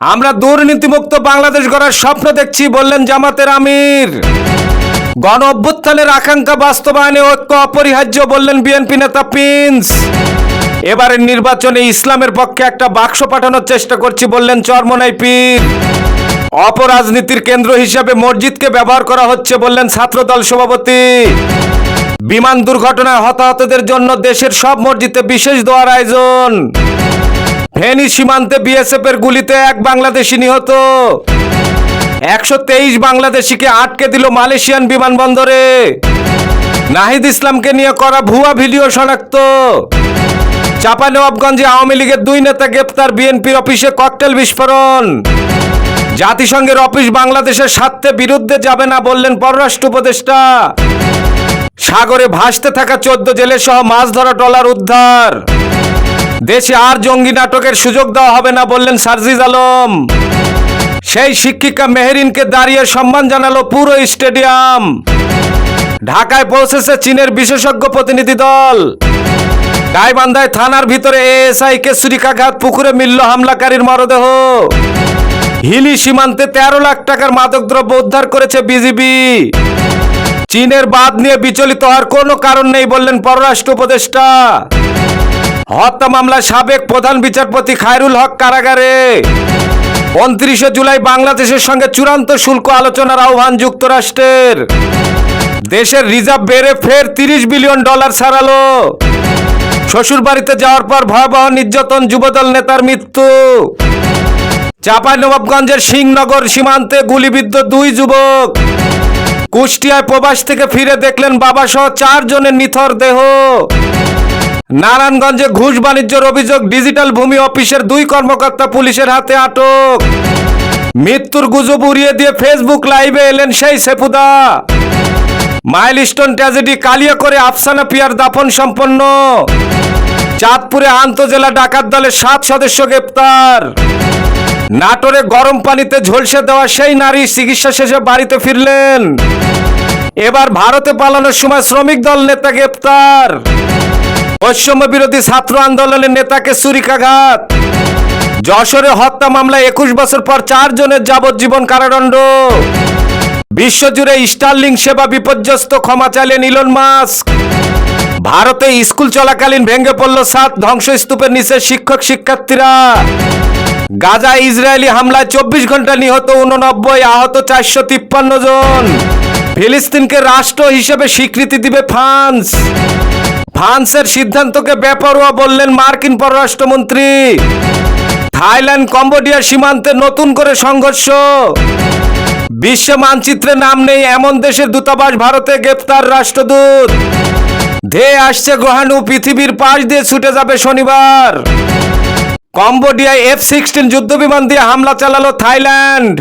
আমরা দুর্নীতিমুক্ত বাংলাদেশ গড়ার স্বপ্ন দেখছি, বললেন জামাতের আমির। গণ অভ্যুত্থানের আকাঙ্ক্ষা বাস্তবায়নে ঐক্য অপরিহার্য, বললেন বিএনপি নেতা প্রিন্স। এবারের নির্বাচনে ইসলামের পক্ষে একটা বাক্স পাঠানোর চেষ্টা করছি, বললেন চরমনাই পীর। অপরাজনীতির কেন্দ্র হিসাবে মসজিদকে ব্যবহার করা হচ্ছে, বললেন ছাত্রদল সভাপতি। বিমান দুর্ঘটনায় হতাহতদের জন্য দেশের সব মসজিদে বিশেষ দোয়ার আয়োজন। ফেনী সীমান্তে বিএসএফ এর গুলিতে এক বাংলাদেশি নিহত। একশো তেইশ বাংলাদেশিকে আটকে দিল মালয়েশিয়ান বিমানবন্দরে। নাহিদ ইসলামকে নিয়ে করা ভুয়া ভিডিও শনাক্ত। চাঁপানবাবগঞ্জে আওয়ামী লীগের দুই নেতা গ্রেপ্তার বিএনপির অফিসে ককটেল বিস্ফোরণ। জাতিসংঘের অফিস বাংলাদেশের স্বার্থে বিরুদ্ধে যাবে না বললেন পররাষ্ট্র উপদেষ্টা। সাগরে ভাসতে থাকা চোদ্দ জেলে সহ মাছ ধরা ট্রলার উদ্ধার। দেশে আর জঙ্গি নাটকের সুযোগ দেওয়া হবে না বললেন সার্জিজ আলম। সেই শিক্ষিকা মেহেরিনকে দাঁড়িয়ে সম্মান জানালো পুরো স্টেডিয়াম। ঢাকায় পৌঁছেছে চীনের বিশেষজ্ঞ প্রতিনিধি দল। গাইবান্ধায় থানার ভিতরে এএসআই কে ছুরিকাঘাত পুকুরে মিলল হামলাকারীর মরদেহ। হিলি সীমান্তে তেরো লাখ টাকার মাদকদ্রব্য উদ্ধার করেছে বিজিবি। চীনের বাদ নিয়ে বিচলিত হওয়ার কোনো কারণ নেই বললেন পররাষ্ট্র উপদেষ্টা। হত্যা মামলায় সাবেক প্রধান বিচারপতি খায়রুল হক কারাগারে। উনত্রিশে জুলাই বাংলাদেশের সঙ্গে চূড়ান্ত শুল্ক আলোচনার আহ্বান যুক্তরাষ্ট্রের। দেশের রিজার্ভ বেড়ে ফের তিরিশ বিলিয়ন ডলার ছাড়ালো। শ্বশুর বাড়িতে যাওয়ার পর ভয়াবহ নির্যাতন যুবদল নেতার মৃত্যু। চাঁপাইনবাবগঞ্জের সিংনগর সীমান্তে গুলিবিদ্ধ দুই যুবক। কুষ্টিয়ায় প্রবাস থেকে ফিরে দেখলেন বাবা সহ চারজনের নিথর দেহ। নারায়ণগঞ্জে ঘুষ বাণিজ্যের অভিযোগ, ডিজিটাল ভূমি অফিসের দুই কর্মকর্তা পুলিশের হাতে আটক। মৃত্যুর গুজব উড়িয়ে দিয়ে ফেসবুক লাইভে এলেন সেই সেপুদা। মাইলস্টোন ট্র্যাজেডি কালিয়া করে আফসানা পিয়ার দাফন সম্পন্ন। চাঁদপুরে আন্তজেলা ডাকাত দলের সাত সদস্য গ্রেপ্তার। নাটোরে গরম পানিতে ঝলসে দেওয়া সেই নারী চিকিৎসা শেষে বাড়িতে ফিরলেন। এবার ভারতে পালানোর সময় শ্রমিক দল নেতা গ্রেপ্তার। বৈষম্য বিরোধী ছাত্র আন্দোলনের নেতাকে ছুরিকাঘাত। যশোরে হত্যা মামলায় একুশ বছর পর চারজনের যাবজ্জীবন কারাদণ্ড। বিশ্বজুড়ে স্টারলিং সেবা বিপর্যস্ত, ক্ষমা চাইলেন ইলন মাস্ক। ভারতে স্কুল চলাকালীন ভেঙে পড়ল সাত ধ্বংসস্তূপের নিচে শিক্ষক শিক্ষার্থীরা। গাজা ইসরায়েলি হামলায় চব্বিশ ঘণ্টা নিহত উননব্বই, আহত চারশো তিপ্পান্ন জন। ফিলিস্তিনকে রাষ্ট্র হিসেবে স্বীকৃতি দিবে ফ্রান্স। ফ্রান্সের সিদ্ধান্তকে বেপরোয়া বললেন মার্কিন পররাষ্ট্রমন্ত্রী। থাইল্যান্ড, কম্বোডিয়া সীমান্তে নতুন করে সংঘর্ষ। বিশ্ব মানচিত্রে নাম নেই এমন দেশের দূতাবাস ভারতে গ্রেপ্তার রাষ্ট্রদূত। ধেয়ে আসছে গ্রহাণু, পৃথিবীর পাশ দিয়ে ছুটে যাবে শনিবার। কম্বোডিয়ায় এফ সিক্সটিন যুদ্ধবিমান দিয়ে হামলা চালালো থাইল্যান্ড।